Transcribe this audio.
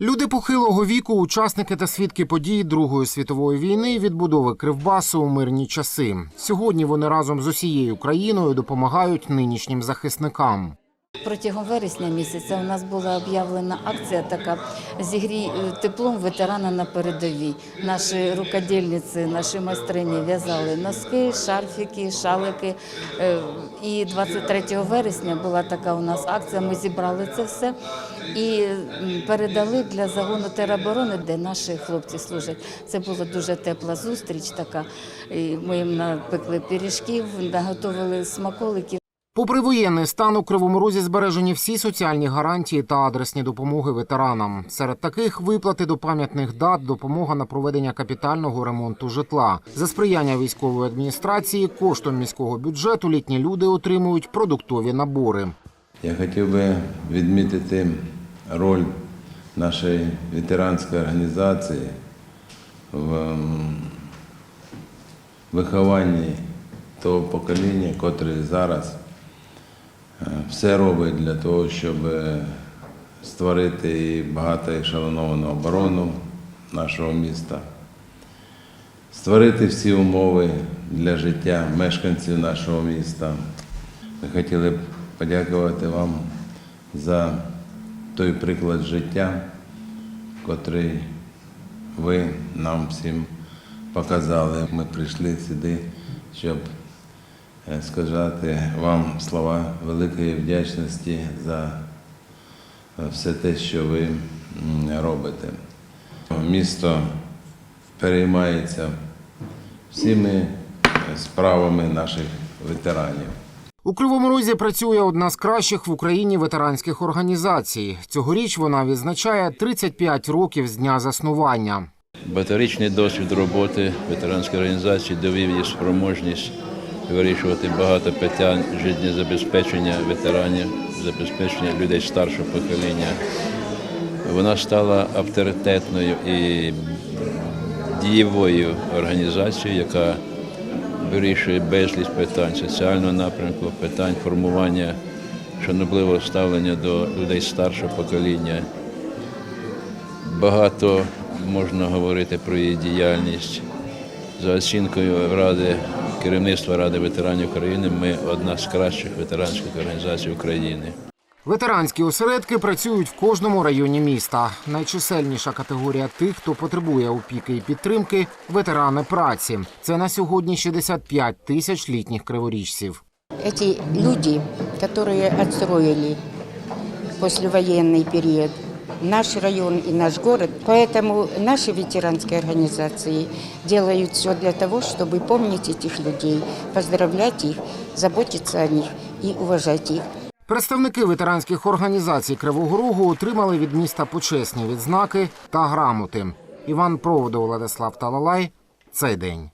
Люди похилого віку, учасники та свідки подій Другої світової війни відбудови Кривбасу у мирні часи. Сьогодні вони разом з усією країною допомагають нинішнім захисникам. Протягом вересня місяця у нас була об'явлена акція така зігрій е, теплом ветерана на передовій. Наші рукодільниці, наші майстрині в'язали носки, шарфіки, шалики. Е, І 23 вересня була така у нас акція. Ми зібрали це все і передали для загону тероборони, де наші хлопці служать. Це була дуже тепла зустріч. Така ми їм напекли пиріжків, наготовили смаколиків. Попри воєнний стан у Кривому Розі збережені всі соціальні гарантії та адресні допомоги ветеранам. Серед таких виплати до пам'ятних дат, допомога на проведення капітального ремонту житла. За сприяння військової адміністрації коштом міського бюджету літні люди отримують продуктові набори. Я хотів би відмітити роль нашої ветеранської організації в ем, вихованні того покоління, котре зараз все робить для того, щоб е, створити і багато ешелоновану оборону нашого міста, створити всі умови для життя мешканців нашого міста. Ми хотіли б подякувати вам за той приклад життя, котрий ви нам всім показали. Ми прийшли сюди, щоб сказати вам слова великої вдячності за е, все те, що ви робите. Місто переймається всіми е, справами наших ветеранів. У Кривому Розі працює одна з кращих в Україні ветеранських організацій. Цьогоріч вона відзначає 35 років з дня заснування. Багаторічний досвід роботи ветеранської організації довів її спроможність вирішувати багато питань життєзабезпечення ветеранів, забезпечення людей старшого покоління. Вона стала авторитетною і дієвою організацією, яка вирішує безліч питань соціального напрямку, питань формування шанобливого ставлення до людей старшого покоління. Багато можна говорити про її діяльність. За оцінкою Ради керівництва Ради ветеранів України, ми одна з кращих ветеранських організацій України. Ветеранські осередки працюють в кожному районі міста. Найчисельніша категорія тих, хто потребує опіки і підтримки ветерани праці. Це на сьогодні 65 тисяч літніх криворіжців. Эти люди, которые отстроили послевоенный период наш район и наш город, поэтому наши ветеранские организации делают все для того, чтобы помнить этих людей, поздравлять их, заботиться о них и уважать их. Представники ветеранських організацій Кривого Рогу отримали від міста почесні відзнаки та грамоти. Іван Проводов, Владислав Талалай. Цей день.